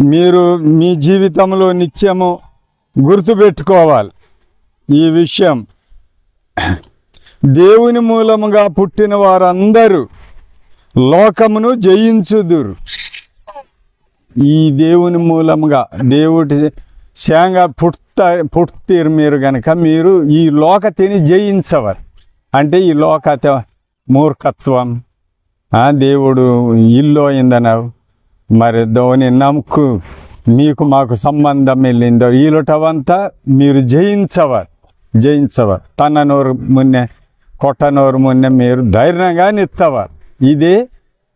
మీరు మీ జీవితంలో నిత్యము గుర్తుపెట్టుకోవాలి ఈ విషయం. దేవుని మూలముగా పుట్టిన వారందరూ లోకమును జయించుదురు. ఈ దేవుని మూలముగా దేవుడి శాంగ పుట్ట పుట్టిరు మీరు గనక మీరు ఈ లోకతిని జయించవరు. అంటే ఈ లోకత మూర్ఖత్వం. దేవుడు ఇల్లు అయిందనవు మరి ధోని నమ్ముకు మీకు మాకు సంబంధం వెళ్ళిందో ఈలటవంతా మీరు జయించవారు జయించవారు తన నోరు మున్నె కొట్ట నోరు మున్నె మీరు ధైర్యంగా నిత్తవారు ఇదే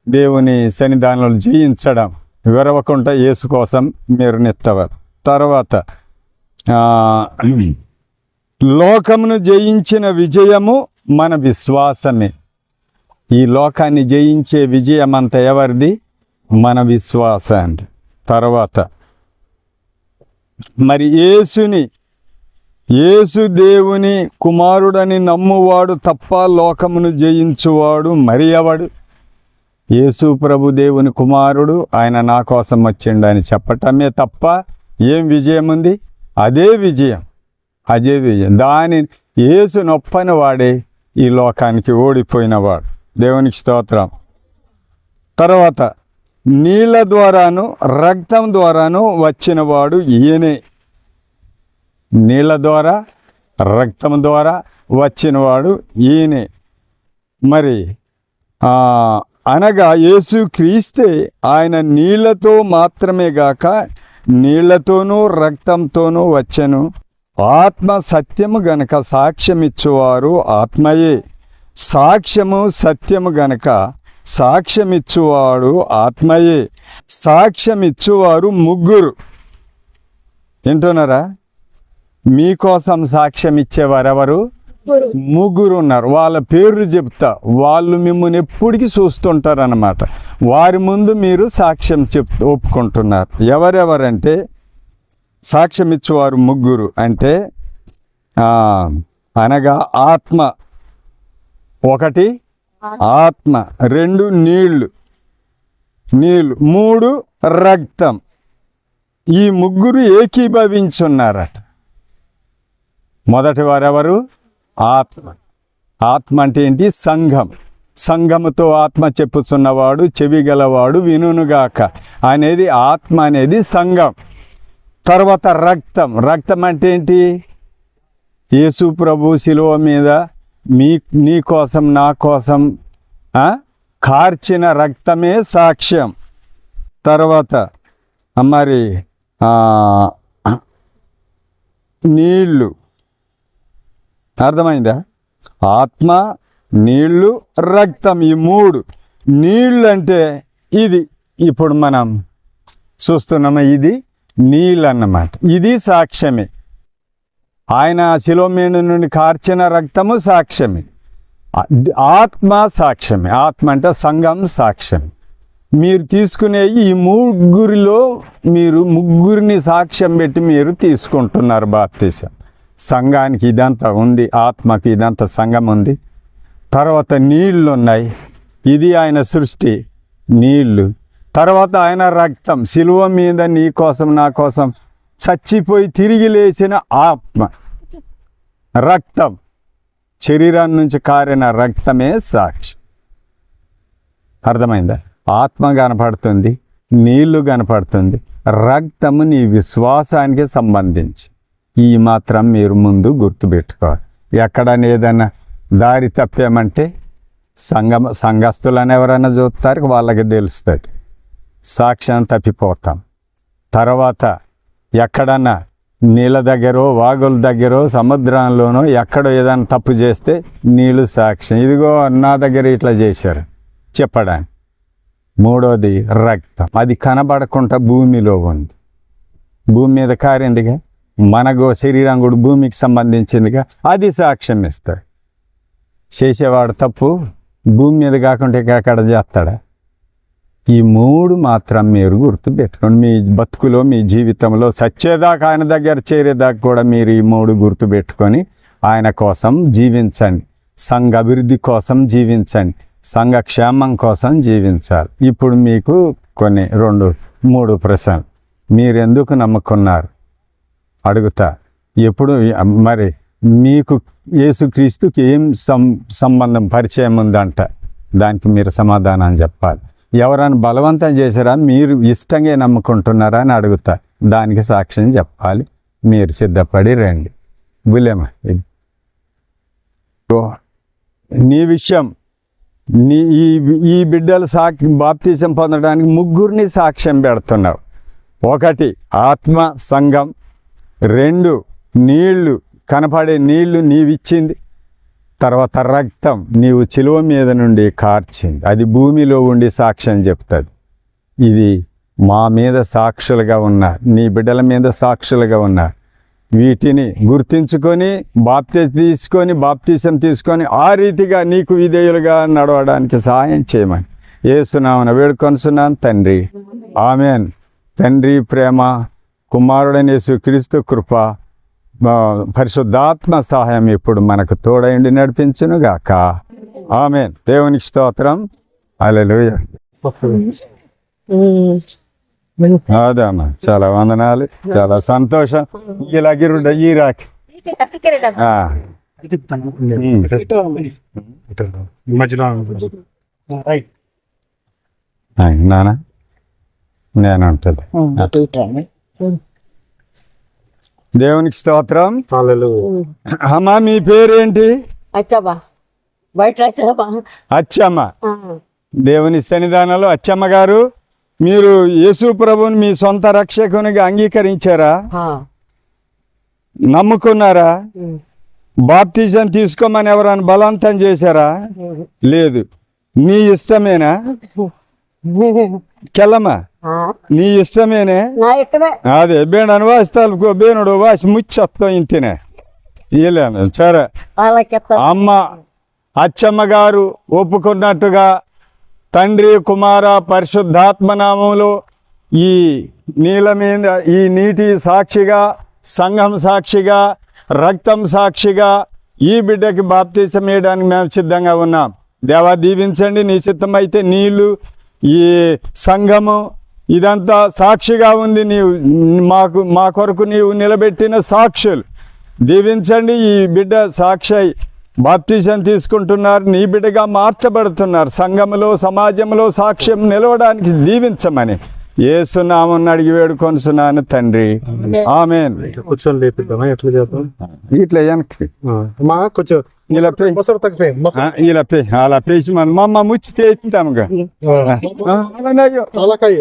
దేవుని సన్నిధానంలో జయించడం. విరవకుండా యేసు కోసం మీరు నిత్తవారు తర్వాత లోకమును జయించిన విజయము మన విశ్వాసమే. ఈ లోకాన్ని జయించే విజయం అంతా ఎవరిది? మన విశ్వాసాన్ని తర్వాత మరి యేసుని యేసు దేవుని కుమారుడని నమ్మువాడు తప్ప లోకమును జయించువాడు మరి ఎవడు? యేసు ప్రభు దేవుని కుమారుడు ఆయన నా కోసం వచ్చిండు అని చెప్పటమే తప్ప ఏం విజయం ఉంది? అదే విజయం. అదే విజయం. దాని యేసు నొప్పని వాడే ఈ లోకానికి ఓడిపోయినవాడు దేవునికి స్తోత్రం. తర్వాత నీళ్ళ ద్వారాను రక్తం ద్వారాను వచ్చినవాడు ఈయనే. నీళ్ళ ద్వారా రక్తం ద్వారా వచ్చినవాడు ఈయనే. మరి అనగా యేసు క్రీస్తే ఆయన నీళ్ళతో మాత్రమే గాక నీళ్ళతోనూ రక్తంతోనూ వచ్చెను. ఆత్మ సత్యము గనక సాక్ష్యమిచ్చువారు ఆత్మయే. సాక్ష్యము సత్యము గనక సాక్ష్యమిచ్చువాడు ఆత్మయే. సాక్ష్యమిచ్చువారు ముగ్గురు. వింటున్నారా? మీకోసం సాక్ష్యం ఇచ్చేవారెవరు ముగ్గురు. ఉన్నారు వాళ్ళ పేర్లు చెప్తా. వాళ్ళు మిమ్మల్ని ఎప్పటికీ చూస్తుంటారన్నమాట. వారి ముందు మీరు సాక్ష్యం చెప్ ఒప్పుకుంటున్నారు. ఎవరెవరంటే? సాక్ష్యం ఇచ్చేవారు ముగ్గురు. అంటే అనగా ఆత్మ ఒకటి ఆత్మ. రెండు నీళ్ళు. నీళ్ళు మూడు రక్తం. ఈ ముగ్గురు ఏకీభవించున్నారట. మొదటి వారెవరు? ఆత్మ. ఆత్మ అంటే ఏంటి? సంఘం. సంఘముతో ఆత్మ చెప్పుచున్నవాడు చెవి గలవాడు వినుగాక అనేది ఆత్మ అనేది సంఘం. తర్వాత రక్తం. రక్తం అంటే ఏంటి? యేసు ప్రభు శిలువ మీద మీ నీ కోసం నా కోసం కార్చిన రక్తమే సాక్ష్యం. తర్వాత మరి నీళ్ళు. అర్థమైందా? ఆత్మ నీళ్ళు రక్తం ఈ మూడు. నీళ్ళు అంటే ఇది ఇప్పుడు మనం చూస్తున్నామా? ఇది నీళ్ళు అన్నమాట ఇది సాక్ష్యమే. ఆయన శిలోమేణు నుండి కార్చిన రక్తము సాక్ష్యమే. ఆత్మ సాక్ష్యమే. ఆత్మ అంటే సంఘం సాక్ష్యం మీరు తీసుకునే ఈ ముగ్గురిలో మీరు ముగ్గురిని సాక్ష్యం పెట్టి మీరు తీసుకుంటున్నారు బాప్తీసం. సంఘానికి ఇదంతా ఉంది ఆత్మకి ఇదంతా సంఘం ఉంది. తర్వాత నీళ్ళు ఉన్నాయి. ఇది ఆయన సృష్టి నీళ్ళు. తర్వాత ఆయన రక్తం. శిలువ మీద నీ కోసం నా కోసం చచ్చిపోయి తిరిగి లేచిన ఆత్మ. రక్తం. శరీరం నుంచి కారిన రక్తమే సాక్షి. అర్థమైందా? ఆత్మ కనపడుతుంది నీళ్ళు కనపడుతుంది రక్తము నీ విశ్వాసానికి సంబంధించి. ఈ మాత్రం మీరు ముందు గుర్తుపెట్టుకోవాలి. ఎక్కడైనా ఏదైనా దారి తప్పామంటే సంఘం అని ఎవరైనా చూస్తారు వాళ్ళకి తెలుస్తుంది. సాక్ష్యం తప్పిపోతాం. తర్వాత ఎక్కడన్నా నీళ్ళ దగ్గరో వాగుల దగ్గరో సముద్రంలోనో ఎక్కడో ఏదైనా తప్పు చేస్తే నీళ్ళు సాక్ష్యం. ఇదిగో నా దగ్గర ఇట్లా చేశారు. చెప్పడానికి. మూడోది రక్తం. అది కనబడకుండా భూమిలో ఉంది. భూమి మీద కారిందిగా మనకు శరీరం కూడా భూమికి సంబంధించిందిగా అది సాక్ష్యం ఇస్తాడు చేసేవాడు తప్పు భూమి మీద కాకుండా ఇక అక్కడ చేస్తాడా? ఈ మూడు మాత్రం మీరు గుర్తుపెట్టుకోండి మీ బతుకులో మీ జీవితంలో సచ్చేదాకా ఆయన దగ్గర చేరేదాకా కూడా మీరు ఈ మూడు గుర్తుపెట్టుకొని ఆయన కోసం జీవించండి. సంఘ అభివృద్ధి కోసం జీవించండి. సంఘ క్షేమం కోసం జీవించాలి. ఇప్పుడు మీకు కొన్ని రెండు మూడు ప్రశ్నలు. మీరు ఎందుకు నమ్ముకున్నారు? అడుగుతా. ఎప్పుడు మరి మీకు యేసుక్రీస్తుకి ఏం సం సంబంధం పరిచయం ఉందంట? దానికి మీరు సమాధానం చెప్పాలి. ఎవరైనా బలవంతం చేశారా? మీరు ఇష్టంగా నమ్ముకుంటున్నారా అని అడుగుతా. దానికి సాక్ష్యం చెప్పాలి. మీరు సిద్ధపడి రండి. బులేమా నీ విషయం నీ ఈ ఈ బిడ్డలు సాక్షి బాప్తీసం పొందడానికి ముగ్గురిని సాక్ష్యం పెడుతున్నావు. ఒకటి ఆత్మ సంఘం. రెండు నీళ్ళు. కనపడే నీళ్ళు నీవిచ్చింది. తర్వాత రక్తం నీవు చిలువ మీద నుండి కార్చింది. అది భూమిలో ఉండి సాక్ష్యం చెప్తుంది. ఇది మా మీద సాక్షులుగా ఉన్నారు నీ బిడ్డల మీద సాక్షులుగా ఉన్నారు వీటిని గుర్తించుకొని బాప్తి తీసుకొని బాప్తీసం తీసుకొని ఆ రీతిగా నీకు విధేయులుగా నడవడానికి సహాయం చేయమని ఏసునామన వేడుకొనుచున్నాను తండ్రి. ఆమెన్. తండ్రి ప్రేమ కుమారుడనేసు క్రీస్తు కృప పరిశుద్ధాత్మ సహాయం ఇప్పుడు మనకు తోడైండి నడిపించును గాక ఆమెన్. దేవునికి స్తోత్రం. అలెలుయ అదమ్మా చాలా వందనాలు చాలా సంతోషం. ఇలా గిరుడ ఈ రాకి నానా? నేను ఉంటుంది దేవునికి స్తోత్రం. అమ్మా మీ పేరేంటి? అచ్చమ్మ. దేవుని సన్నిధానంలో అచ్చమ్మ గారు మీరు యేసు ప్రభుని మీ సొంత రక్షకునిగా అంగీకరించారా? నమ్ముకున్నారా? బాప్టిజం తీసుకోమని ఎవరైనా బలవంతం చేశారా? లేదు. నీ ఇష్టమేనా? కెల్లమ్మా. నీ ఇష్టమేనే? అదే బేణను వాస్తాలు బేనుడు వాసి ముచ్చత్తో ఇంతినే. ఇలాను సరే. అమ్మ అచ్చమ్మ గారు ఒప్పుకున్నట్టుగా తండ్రి కుమార పరిశుద్ధాత్మ నామములో ఈ నీళ్ళ మీద ఈ నీటి సాక్షిగా సంఘం సాక్షిగా రక్తం సాక్షిగా ఈ బిడ్డకి బాప్తీసం వేయడానికి మేము సిద్ధంగా ఉన్నాం. దేవా దీవించండి. నీ చిత్తమైతే నీళ్ళు ఈ సంఘము ఇదంతా సాక్షిగా ఉంది నీవు మాకు మా కొరకు నీవు నిలబెట్టిన సాక్షులు. దీవించండి ఈ బిడ్డ సాక్షి బాప్తీసం తీసుకుంటున్నారు నీ బిడ్డగా మార్చబడుతున్నారు. సంఘములో సమాజంలో సాక్ష్యం నిలవడానికి దీవించమని ఏసునామని అడిగి వేడుకొనుచున్నాను తండ్రి. ఆమెన్. కూర్చొని లేపిద్దామా? ఎట్లా చేద్దాం? ఇట్లా వెనక్కి. మా కొంచెం ఇలా పే ఇలా పే అలా పేసి మన మమ్మ ముచ్చితే ఎత్తాముగా అలాకాయ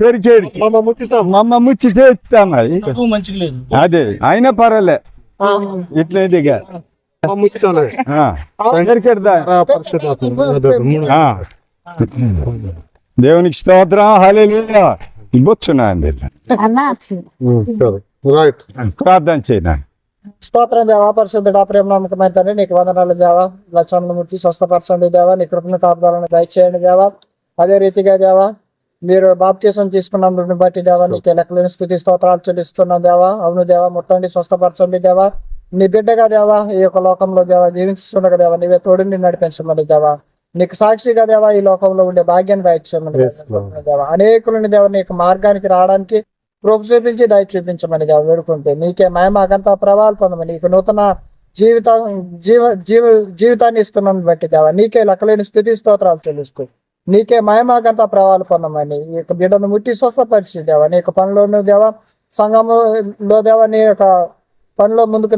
పెరికేడికి ముచ్చితే అదే అయినా పర్వాలే ఇట్లా దిగా. దేవునికి స్తోత్రం సరే రైట్ ప్రార్థన చేయనా స్తోత్రం దేవా పరిశుద్ధుడా ప్రేమ నమ్మకమైన తండ్రి నీకు వందనాలు దేవా. లక్ష్మణ మూర్తి స్వస్థపరచండి దేవా. నీ కృపణ కాపుదాలను దయచేయండి దేవా. అదే రీతిగా దేవా మీరు బాప్తీసం తీసుకున్నందుని బట్టి దేవా నీకు లెక్కలేని స్థుతి స్తోత్రాలు చెల్లిస్తున్నాం దేవా. అవును దేవా ముట్టండి స్వస్థపరచండి దేవా. నీ బిడ్డగా దేవా ఈ యొక్క లోకంలో దేవా జీవించుండగా దేవా. నీవే తోడుని నడిపించమని దేవా. నీకు సాక్షిగా దేవా ఈ లోకంలో ఉండే భాగ్యాన్ని దయచేయమని. దేవా. అనేకులని దేవా నీకు మార్గానికి రావడానికి కృప చూపించి దయ చూపించమని వేడుకుంటే నీకే మయమాకంతా ప్రభావాలు పొందమని నీకు నూతన జీవిత జీవ జీవ జీవితాన్ని ఇస్తున్నాను బట్టి దేవా నీకే లెక్కలేని స్థితి స్తోత్రాలు చెల్లిస్తూ నీకే మయమాకంతా ప్రభావాలు పొందమని ఈ యొక్క బిడ్డను ముట్టి స్వస్థపరిచి దేవా. నీ యొక్క పనిలోను దేవా సంఘంలో దేవా నీ యొక్క పనిలో ముందుకు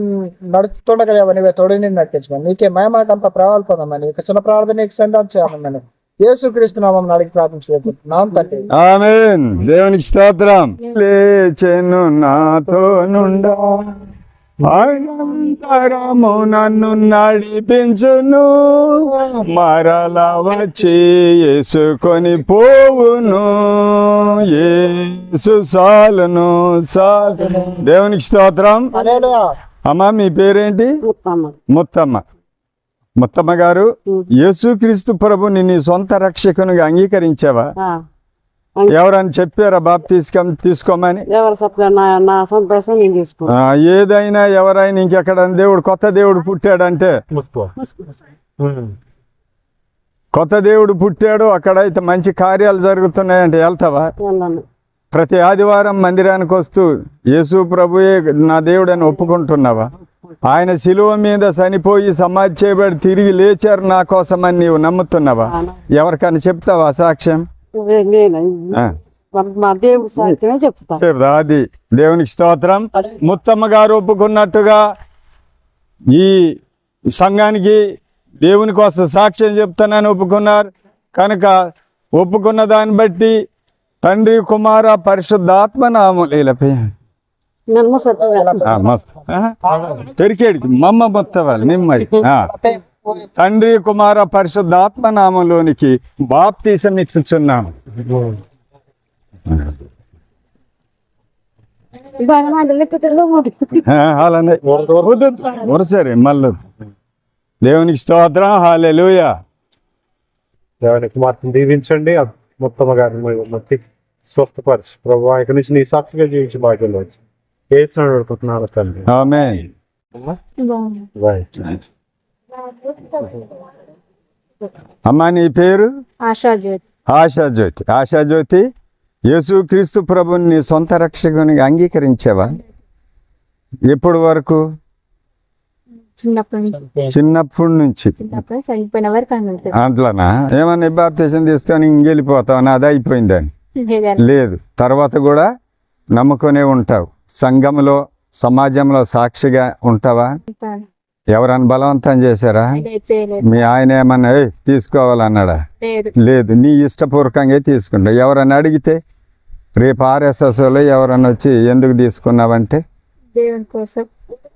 నడుస్తుండగా దేవా నీవే తోడిని నడిపించమని నీకే మయమాకంతా ప్రభావాలు పొందమని ఇక చిన్న ప్రార్థన నీకు సెండ్ చేయాలమని యేసు నామం అడిగి ప్రార్థించుకుంటున్నాం తండ్రి. ఆమెన్. దేవునికి స్తోత్రం. లేచెను నాతో నుండా. అనంతరము నన్ను నడిపించును. మరల వచ్చి యేసుకొని పోవును. యేసు సాలును సాలును దేవునికి స్తోత్రం. హల్లెలూయా. అమ్మా మీ పేరేంటి? ముత్తమ్మ. ముత్తమ్మ గారు యేసుక్రీస్తు ప్రభుని నీ సొంత రక్షకునిగా అంగీకరించావా? ఎవరని చెప్పారా బాప్ తీసుక తీసుకోమని ఏదైనా ఎవరైనా ఇంకెక్కడ దేవుడు కొత్త దేవుడు పుట్టాడంటే. కొత్త దేవుడు పుట్టాడు అక్కడైతే మంచి కార్యాలు జరుగుతున్నాయంటే వెళ్తావా? ప్రతి ఆదివారం మందిరానికి వస్తూ యేసు ప్రభుయే నా దేవుడని ఒప్పుకుంటున్నావా? ఆయన శిలువ మీద చనిపోయి సమాధి చేయబడి తిరిగి లేచారు నా కోసమని నీవు నమ్ముతున్నావా? ఎవరికైనా చెప్తావా సాక్ష్యం? చెప్తా. అది దేవునికి స్తోత్రం. ముత్తమ్మ గారు ఒప్పుకున్నట్టుగా ఈ సంఘానికి దేవుని కోసం సాక్ష్యం చెప్తానని ఒప్పుకున్నారు. కనుక ఒప్పుకున్న దాన్ని బట్టి తండ్రి కుమార పరిశుద్ధాత్మ నామలీలపై పెరికేడికి మమ్మ మొత్తవాలి నిమ్మడి. తండ్రి కుమార పరిశుద్ధాత్మ నామంలోనికి బాప్తీసం ఇచ్చుచున్నాము అలానే వరుసరి మళ్ళీ దేవునికి స్తోత్రం హాలెలూయా దేవుని కుమార్తెను దీవించండి మొత్తి స్వస్థపరచు ప్రభు ఇక నుంచి నీ సాక్షిగా జీవించి వచ్చి వేసిన రైట్ అమ్మా నీ పేరు? ఆశాజ్యోతి. ఆశాజ్యోతి. ఆశాజ్యోతి యేసుక్రీస్తు ప్రభుని నీ సొంత రక్షకునిగా అంగీకరించావా? ఎప్పటి వరకు? చిన్నప్పటి నుంచి. చిన్నప్పటి నుంచి. చిన్నప్పటి నుంచి చనిపోయిన వరకు అన్నట్టు అట్లనా? ఏమన్నా బాప్తీసం తీసుకొని ఇంకెళ్ళిపోతావు? అది అయిపోయిందని. లేదు. తర్వాత కూడా నమ్ముకునే ఉంటావు. సంఘంలో సమాజంలో సాక్షిగా ఉంటావా? ఎవరన్నా బలవంతం చేశారా? మీ ఆయన ఏమన్నా "ఏయ్, తీసుకోవాలన్నాడా? లేదు. నీ ఇష్టపూర్వకంగా తీసుకుంటావు ఎవరన్నా అడిగితే రేపు ఆర్ఎస్ఎస్లో ఎవరన్నా వచ్చి ఎందుకు తీసుకున్నావంటే? దేవుని కోసం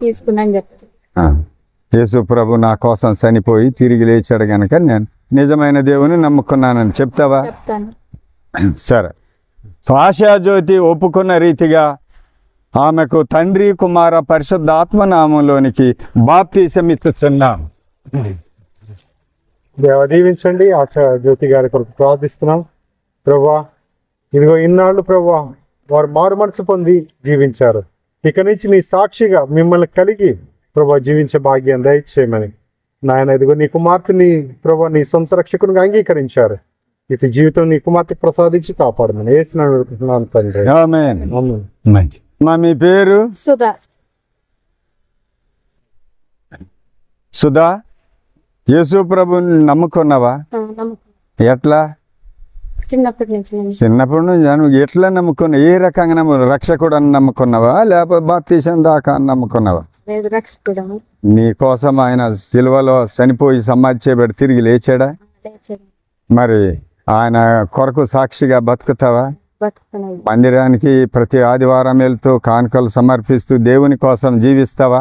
తీసుకున్నాను చెప్తాను "ఆ, యేసు ప్రభు నా కోసం చనిపోయి తిరిగి లేచాడు కనుక నేను నిజమైన దేవుని నమ్ముకున్నానని చెప్తావా? సరే. ఆశాజ్యోతి ఒప్పుకున్న రీతిగా ఆమెకు తండ్రి కుమార పరిశుద్ధాత్మ నామంలోనికి బాప్తీసం ఇస్తున్నాం దేవ దీవించండి. ఆశ జ్యోతి గారి కొరకు ప్రార్థిస్తున్నాం. ప్రభా ఇదిగో ఇన్నాళ్ళు ప్రభా వారు మారు మనసు పొంది జీవించారు. ఇక నుంచి నీ సాక్షిగా మిమ్మల్ని కలిగి ప్రభా జీవించే భాగ్యం దయచేయమని. నాయన ఇదిగో నీ కుమార్తెని ప్రభా నీ సొంత రక్షకునిగా అంగీకరించారు. ఇటు జీవితం నీ కుమార్తె ప్రసాదించి కాపాడమని వేస్తున్నాను తండ్రి. మంచి మా మీ పేరు? సుధా. సుధా యేసు ప్రభుని నమ్ముకున్నావా? ఎట్లా? చిన్నప్పటి నుంచి నేను. చిన్నప్పటి నుంచి ఎట్లా నమ్ముకున్నావు ఏ రకంగా నమ్ము రక్షకుడు అని నమ్ముకున్నావా? లేకపోతే బాప్తీసం దాకా అని నమ్ముకున్నావా? నీ కోసం ఆయన సిలువలో చనిపోయి సమాధి చేయబడి తిరిగి లేచాడా. మరి ఆయన కొరకు సాక్షిగా బతుకుతావా? బతుకుతున్నాయి. మందిరానికి ప్రతి ఆదివారం వెళ్తూ కానుకలు సమర్పిస్తూ దేవుని కోసం జీవిస్తావా?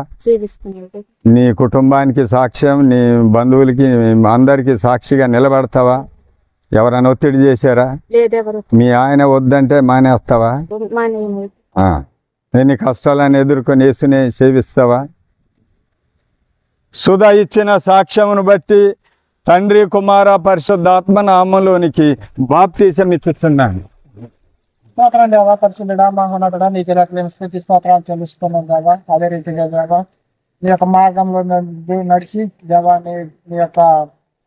నీ కుటుంబానికి సాక్ష్యం నీ బంధువులకి అందరికీ సాక్షిగా నిలబడతావా? ఎవరైనా ఒత్తిడి చేశారా? మీ ఆయన వద్దంటే మానేస్తావా. ఎన్ని కష్టాలను ఎదుర్కొని యేసుని సేవిస్తావా? సుధా ఇచ్చిన సాక్ష్యమును బట్టి తండ్రి కుమార పరిశుద్ధాత్మ నామంలోనికి బాప్తీసం ఇస్తున్నాను స్తోత్రం దేవా పరిశుద్ధుడా మహోన్నతుడా నీకు రకమైన స్థితి స్తోత్రాలు చెల్లిస్తున్నాం దేవా. అదే రీతిగా దేవా నీ యొక్క మార్గంలో నడిచి దేవా నీ నీ యొక్క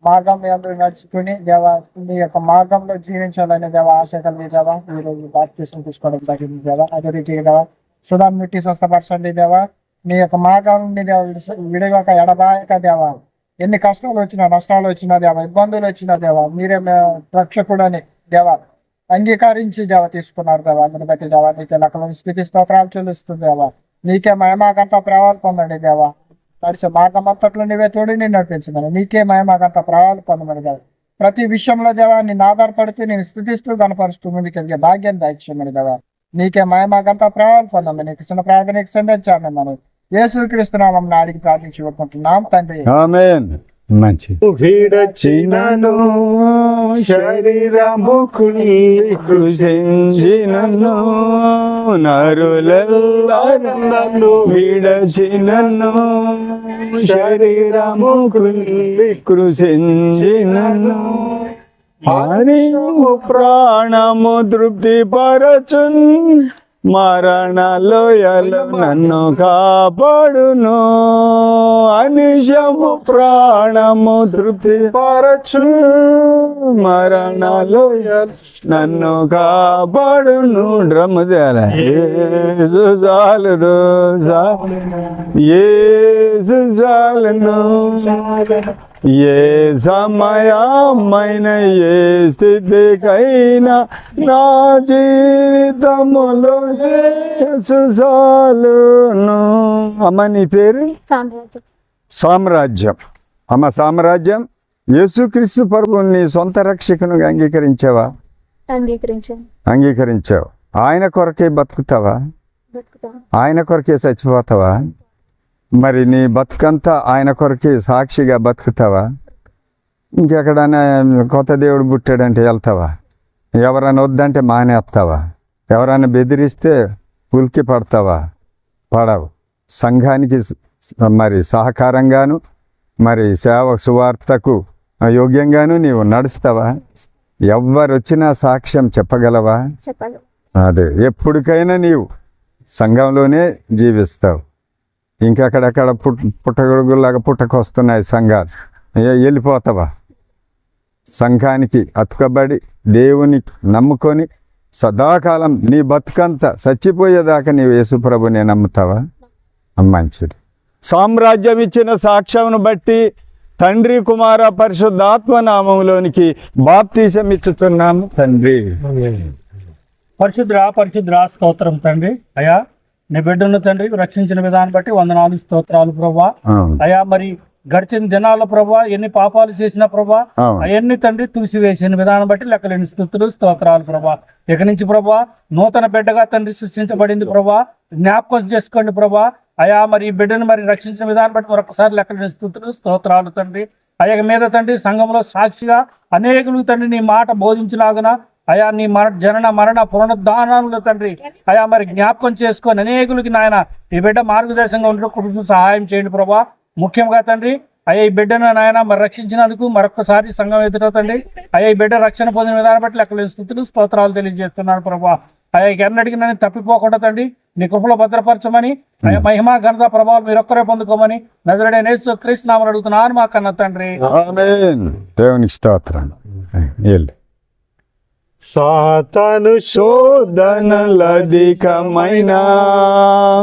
మార్గం అందరూ నడుచుకుని దేవా నీ యొక్క మార్గంలో జీవించాలని దేవా ఆశ కలిగి దేవా ఈ రోజు బాప్తీసం తీసుకోవడం తగ్గింది దేవా. అదే రీతిగా దేవా సుధా మిట్టి స్వస్థపరచండి దేవా. నీ యొక్క మార్గం నుండి విడవక ఎడబాయక దేవా. ఎన్ని కష్టాలు వచ్చినా నష్టాలు వచ్చినా దేవా ఇబ్బందులు వచ్చినా దేవా మీరే రక్షకుడని దేవా. అంగీకరించి దేవ తీసుకున్నారు దేవా. అందుని బట్టి దేవా నీకే లెక్కలను స్థితి స్తోత్రాలు చెల్లిస్తుంది దేవా. నీకే మహిమాకంత ప్రభావాలు పొందండి దేవా. నడిచే మార్గం అంతట్లో నీవే తోడి నేను నడిపించమని. నీకే మహిమాకంత ప్రభావాలు పొందమని దేవా. ప్రతి విషయంలో దేవా నిన్ను ఆధారపడుతూ నేను స్థుతిస్తూ కనపరుస్తూ ముందుకెళ్ళే భాగ్యం దాయిచ్చమని దేవా. నీకే మహిమాకంత ప్రభావాలు పొందమని నీకు చిన్న ప్రార్థనకు సంధించాను మనం యేసుక్రీస్తునామం అడిగి ప్రార్థించి ఒప్పుకుంటున్నాం తండ్రి. ఆమేన్ మంచి విడచినను శరీరము కృషించినను నరులెల్లరు విడచినను శరీరము కృషించినను ప్రాణము తృప్తి పరచున్ మరణలోయలు నన్ను కాపాడును. అనిశము ప్రాణము తృప్తి పరచు మరణలోయలు నన్ను కాపాడును. డ్రమ్ ఏసు చాలును ఏసు చాలును ఏ సమయమైన ఏ స్థితికైనా నా జీవితములో యేసు చాలును అమ్మ నీ పేరు? సామ్రాజ్యం. అమ్మ సామ్రాజ్యం? యేసుక్రీస్తు ప్రభువుని నీ సొంత రక్షకునిగా అంగీకరించావా? అంగీకరించాను. అంగీకరించావు. ఆయన కొరకే బతుకుతావా? ఆయన కొరకే చచ్చిపోతావా? మరి నీ బతుకంతా ఆయన కొరకే సాక్షిగా బతుకుతావా? ఇంకెక్కడైనా కొత్త దేవుడు పుట్టాడంటే వెళ్తావా? ఎవరైనా వద్దంటే మానేస్తావా? ఎవరైనా బెదిరిస్తే ఉలికి పడతావా? పడవు. సంఘానికి మరి సహకారంగాను మరి సేవ సువార్తకు యోగ్యంగాను నీవు నడుస్తావా? ఎవ్వరు వచ్చినా సాక్ష్యం చెప్పగలవా? అదే. ఎప్పటికైనా నీవు సంఘంలోనే జీవిస్తావు. ఇంకెక్కడెక్కడ పుట్ పుట్టగొడుగులాగా పుట్టకొస్తున్నాయి సంఘాలు. అయ్యా వెళ్ళిపోతావా? సంఘానికి అతుకబడి దేవుని నమ్ముకొని సదాకాలం నీ బతుకంతా చచ్చిపోయేదాకా నీవు యేసుప్రభుని నమ్ముతావా? మంచిది. సామ్రాజ్యం ఇచ్చిన సాక్ష్యమును బట్టి తండ్రి కుమార పరిశుద్ధాత్మ నామంలోనికి బాప్తీసం ఇచ్చుతున్నాము తండ్రి. పరిశుద్ర పరిశుద్ర స్తోత్రం తండ్రి. అయా నీ బిడ్డను తండ్రి రక్షించిన విధానం బట్టి వందనాలు స్తోత్రాలు ప్రభా అయా మరి గడిచిన దినాల ప్రభా ఎన్ని పాపాలు చేసిన ప్రభా అవును. అవన్నీ తండ్రి తుడిసివేసిన విధానం బట్టి లెక్కలేని స్థుతులు స్తోత్రాలు ప్రభా ఇక నుంచి ప్రభా నూతన బిడ్డగా తండ్రి సృష్టించబడింది ప్రభా జ్ఞాపకం చేసుకోండి ప్రభా అయా మరి ఈ బిడ్డను మరి రక్షించిన విధానం బట్టి మరొకసారి లెక్కలేని స్థుతులు స్తోత్రాలు తండ్రి. అయ్యా మీద తండ్రి సంఘంలో సాక్షిగా అనేకులు తండ్రి నీ మాట బోధించలాగన అయా నీ మర జనన మరణ పునరుద్ధానాలు తండ్రి. అయా మరి జ్ఞాపకం చేసుకొని అనేకులకి నాయన ఈ బిడ్డ మార్గదర్శనంగా ఉండడం కృపను సహాయం చేయండి ప్రభా. ముఖ్యంగా తండ్రి అయ్యా ఈ బిడ్డను నాయన మరి రక్షించినందుకు మరొకసారి సంఘం ఎదుట తండ్రి అయ్యా ఈ బిడ్డ రక్షణ పొందిన విధానం బట్టి లెక్కల స్థుతులు స్తోత్రాలు తెలియజేస్తున్నాను ప్రభా. అయ్యా ఎన్నటికి నన్ను తప్పిపోకుండా తండ్రి నీ కృపలో భద్రపరచమని అయ్యా మహిమ ఘనత ప్రభావం మీరు ఒక్కరే పొందుకోమని నజరడే నేసు క్రీస్తు నామని అడుగుతున్నాను మా కన్న తండ్రి. దేవునికి స్తోత్రం. సాతను శోధనలధికమైన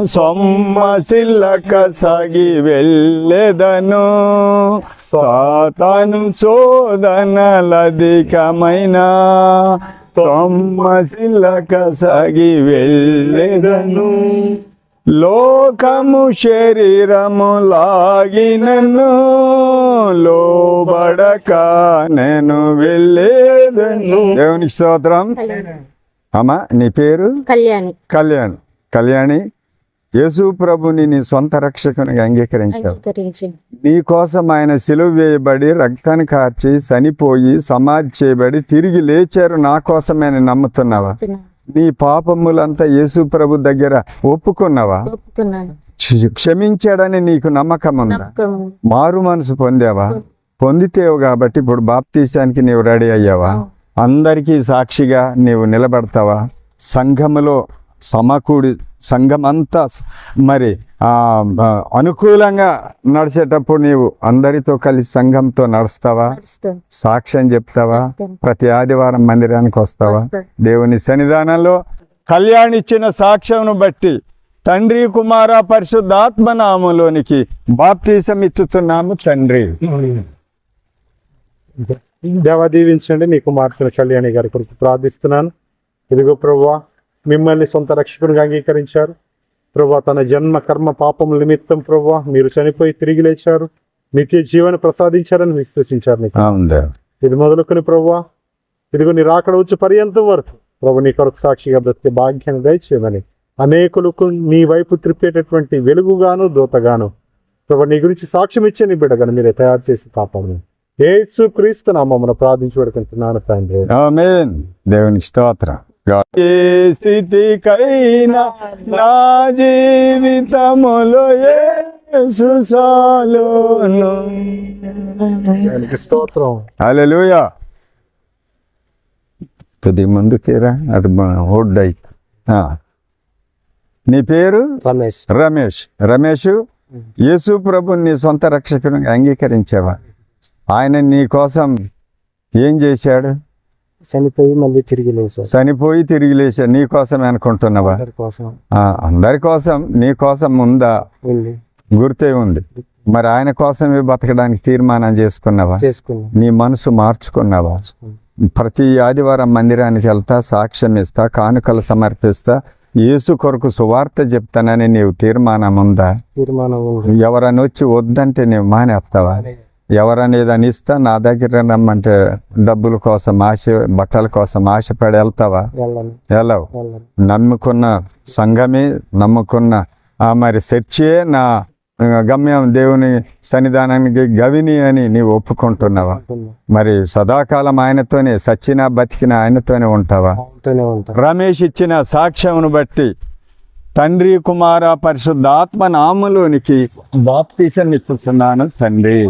సొమ్మశిల్లక సాగి వెళ్ళెదను. సాతాను శోధనలధికమైన సొమ్మశిల్లక సాగి వెళ్ళెదను. లోకము శరీరము లాగినను లోబడక నేను వెళ్ళేదను. దేవునికి స్తోత్రం. అమ్మా నీ పేరు? కళ్యాణి. కళ్యాణ్. కళ్యాణి యేసు ప్రభుని నీ సొంత రక్షకునిగా అంగీకరించావు. అంగీకరించి నీ కోసం ఆయన సిలువ వేయబడి రక్తాన్ని కార్చి చనిపోయి సమాధి చేయబడి తిరిగి లేచారు. నా కోసమే నమ్ముతున్నావా? నీ పాపములంతా యేసు ప్రభు దగ్గర ఒప్పుకున్నావా? క్షమించాడని నీకు నమ్మకం ఉందా మారు మనసు పొందావా? పొందితేవు కాబట్టి ఇప్పుడు బాప్తీసానికి నీవు రెడీ అయ్యావా? అందరికీ సాక్షిగా నీవు నిలబడతావా? సంఘములో సమకూడి సంఘం అంతా స- మరి అనుకూలంగా నడిచేటప్పుడు నీవు అందరితో కలిసి సంఘంతో నడుస్తావా? సాక్ష్యం చెప్తావా. ప్రతి ఆదివారం మందిరానికి వస్తావా. దేవుని సన్నిధానంలో కళ్యాణ్ ఇచ్చిన సాక్ష్యంను బట్టి తండ్రి కుమార పరిశుద్ధాత్మ నామంలోనికి బాప్తీసం ఇచ్చుతున్నాము తండ్రి. దేవ దీవించండి. నీ కుమార్తెను కళ్యాణి గారి కొరకు ప్రార్థిస్తున్నాను. ఇదిగో ప్రభువా మిమ్మల్ని సొంత రక్షకునిగా అంగీకరించారు. ప్రభా తన జన్మ కర్మ పాపం నిమిత్తం ప్రభా మీరు చనిపోయి తిరిగి లేచారు. నిత్య జీవన ప్రసాదించారని విశ్వసించారు నీకు. ఇది మొదలుకొని ప్రభువా ఇదిగో నీ రాకడ వచ్చి పర్యంతం వరకు. ప్రభు నీ కొరకు సాక్షిగా బ్రతికే భాగ్యాన్ని దయచేయమని. అనేకులకు నీ వైపు త్రిప్పేటటువంటి వెలుగుగాను దూతగాను. ప్రభు నీ గురించి సాక్ష్యం ఇచ్చే నీ బిడ్డగాను మీరే తయారు చేసి పాపమును. ఏసు క్రీస్తు నామమున ప్రార్థించబడుకుంటున్నాను తండ్రి. దేవునికి స్తోత్రం. ఏ స్థితికైనా నా జీవితములో చాలును దానికి స్తోత్రం. హల్లెలూయా. కొద్దిగా ముందుకేరా అటు హోడ్ అయితే నీ పేరు? రమేష్. రమేష్. రమేష్ యేసు ప్రభు నీ సొంత రక్షకునిగా అంగీకరించావా? ఆయన నీ కోసం ఏం చేశాడు? చనిపోయి మళ్ళీ తిరిగి లేచారు చనిపోయి తిరిగి లేచాడు నీ కోసం అనుకుంటున్నావా? అందరి కోసం. ఆ, అందరి కోసం నీ కోసం ఉందా? గుర్తే ఉంది. మరి ఆయన కోసమే బతకడానికి తీర్మానం చేసుకున్నావా? చేసుకున్నాం. నీ మనసు మార్చుకున్నావా? ప్రతి ఆదివారం మందిరానికి వెళ్తా సాక్ష్యం ఇస్తా కానుకలు సమర్పిస్తా యేసు కొరకు సువార్త చెప్తానని నీవు తీర్మానం ఉందా? తీర్మానం ఉంది. ఎవరని వచ్చి వద్దంటే నీవు మానేస్తావా? ఎవరని ఏదని ఇస్తా నా దగ్గర రమ్మంటే డబ్బుల కోసం ఆశ బట్టల కోసం ఆశపడి వెళ్తావా? వెళ్ళవు. నమ్ముకున్న సంఘమే నమ్ముకున్న ఆ మరి చర్చే నా గమ్యం దేవుని సన్నిధానానికి గవిని అని నీవు ఒప్పుకుంటున్నావా. మరి సదాకాలం ఆయనతోనే సచ్చినా బతికిన ఆయనతోనే ఉంటావా? రమేష్ ఇచ్చిన సాక్ష్యమును బట్టి తండ్రి కుమార పరిశుద్ధాత్మ నామలోనికి బాప్తీసం ఇస్తున్నాను తండ్రి.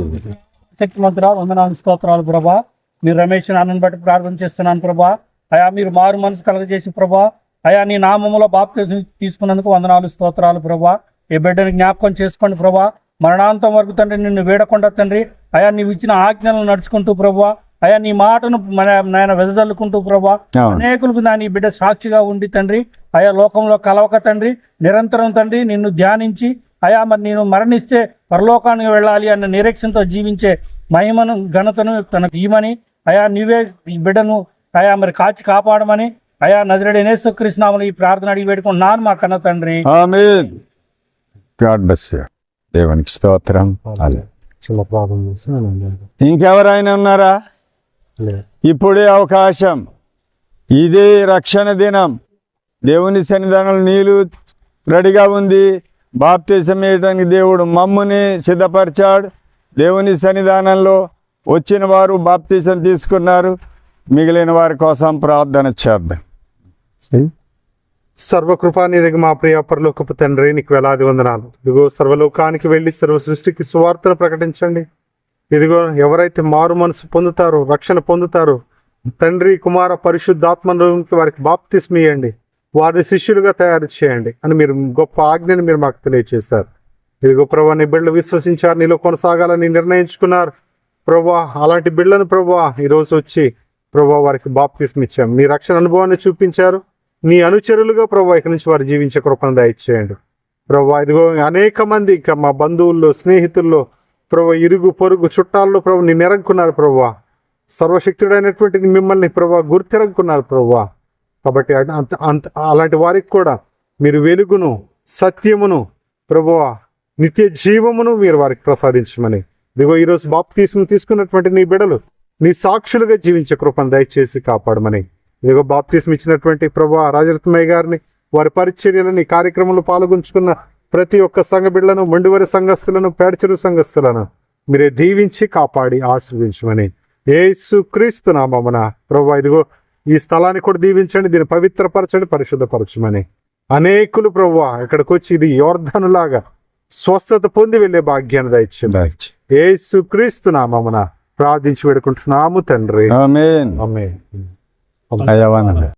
శక్తి మంత్రాలు వందనాలు స్తోత్రాలు ప్రభా. మీరు రమేష్ నాన్నను బట్టి ప్రార్థన చేస్తున్నాను ప్రభా. అయా మీరు మారు మనసు కలగజేసి ప్రభా. అయా నీ నామంలో బాప్తీసం తీసుకున్నందుకు వందనాలు స్తోత్రాలు ప్రభా. ఈ బిడ్డని జ్ఞాపకం చేసుకోండి ప్రభా. మరణాంతం వరకు తండ్రి నిన్ను వేడకుండా తండ్రి. అయా నీవు ఇచ్చిన ఆజ్ఞలను నడుచుకుంటూ ప్రభా. అయా నీ మాటను మన నాయన వెదజల్లుకుంటూ ప్రభా. అనేకులకు నా నీ బిడ్డ సాక్షిగా ఉండి తండ్రి. అయా లోకంలో కలవక తండ్రి నిరంతరం తండ్రి నిన్ను ధ్యానించి అయా మరి నేను మరణిస్తే పరలోకానికి వెళ్ళాలి అన్న నిరీక్షణతో జీవించే మహిమను ఘనతను తనకు ఇవ్వమని అయా నీవే ఈ బిడ్డను అయా మరి కాచి కాపాడమని అయా నజరడి నేసుకృష్ణాములు ఈ ప్రార్థన అడిగి పెట్టుకున్నాను మా కన్న తండ్రి. దేవునికి స్తోత్రం. ఇంకెవరైనా ఉన్నారా? ఇప్పుడే అవకాశం. ఇదే రక్షణ దినం. దేవుని సన్నిధానంలో నీళ్ళు రెడీగా ఉంది. బాప్తీసం వేయడానికి దేవుడు మమ్ముని సిద్ధపరిచాడు. దేవుని సన్నిధానంలో వచ్చిన వారు బాప్తీసం తీసుకున్నారు. మిగిలిన వారి కోసం ప్రార్థన చేద్దాం. సర్వకృపానిధికి మా ప్రియ పరలోకపు తండ్రి నీకు వేలాది వందనాలు. ఇదిగో సర్వలోకానికి వెళ్ళి సర్వ సృష్టికి సువార్తను ప్రకటించండి. ఇదిగో ఎవరైతే మారు మనసు పొందుతారో రక్షణ పొందుతారో తండ్రి కుమార పరిశుద్ధాత్మలోకి వారికి బాప్తిస్మియండి వారిని శిష్యులుగా తయారు చేయండి అని మీరు గొప్ప ఆజ్ఞని మీరు మాకు తెలియజేశారు. ఇదిగో ప్రభా నీ బిడ్డలు విశ్వసించారు నీలో కొనసాగాలని నిర్ణయించుకున్నారు. ప్రభా అలాంటి బిడ్డలను ప్రభా ఈరోజు వచ్చి ప్రభా వారికి బాప్తిస్మిచ్చాం మీ రక్షణ అనుభవాన్ని చూపించారు. నీ అనుచరులుగా ప్రభా ఇక నుంచి వారు జీవించే కృపను దయచేయండి. ప్రభా ఇదిగో అనేక మంది ఇంకా మా బంధువుల్లో స్నేహితుల్లో ప్రభు ఇరుగు పొరుగు చుట్టాల్లో ప్రభు నీ నెరక్కున్నారు ప్రభా. సర్వశక్తుడైనటువంటి మిమ్మల్ని ప్రభా గుర్తిరక్కున్నారు ప్రభు. కాబట్టి అంత అంత అలాంటి వారికి కూడా మీరు వెలుగును సత్యమును ప్రభు నిత్య జీవమును మీరు వారికి ప్రసాదించమని. దిగో ఈరోజు బాప్తీసం తీసుకున్నటువంటి నీ బిడలు నీ సాక్షులుగా జీవించే కృపను దయచేసి కాపాడమని. ఇదిగో బాప్తీసం ఇచ్చినటువంటి ప్రభా రాజరత్మయ్య గారిని వారి పరిచర్యలను కార్యక్రమంలో పాల్గొంచుకున్న ప్రతి ఒక్క సంఘ బిడ్డలను మొండివరి సంఘస్థులను పేడచెరు సంఘస్థులను మీరే దీవించి కాపాడి ఆశీర్వించమని యేసు క్రీస్తు నామమున ప్రభా ఇదిగో ఈ స్థలాన్ని కూడా దీవించండి దీన్ని పవిత్రపరచండి పరిశుద్ధపరచమని అనేకులు ప్రభువా ఇక్కడికి వచ్చి ఇది యోర్ధనులాగా స్వస్థత పొంది వెళ్ళే భాగ్యాన్ని దయచింది. యేసు క్రీస్తు నామమున ప్రార్థించి వేడుకుంటున్నాము తండ్రి.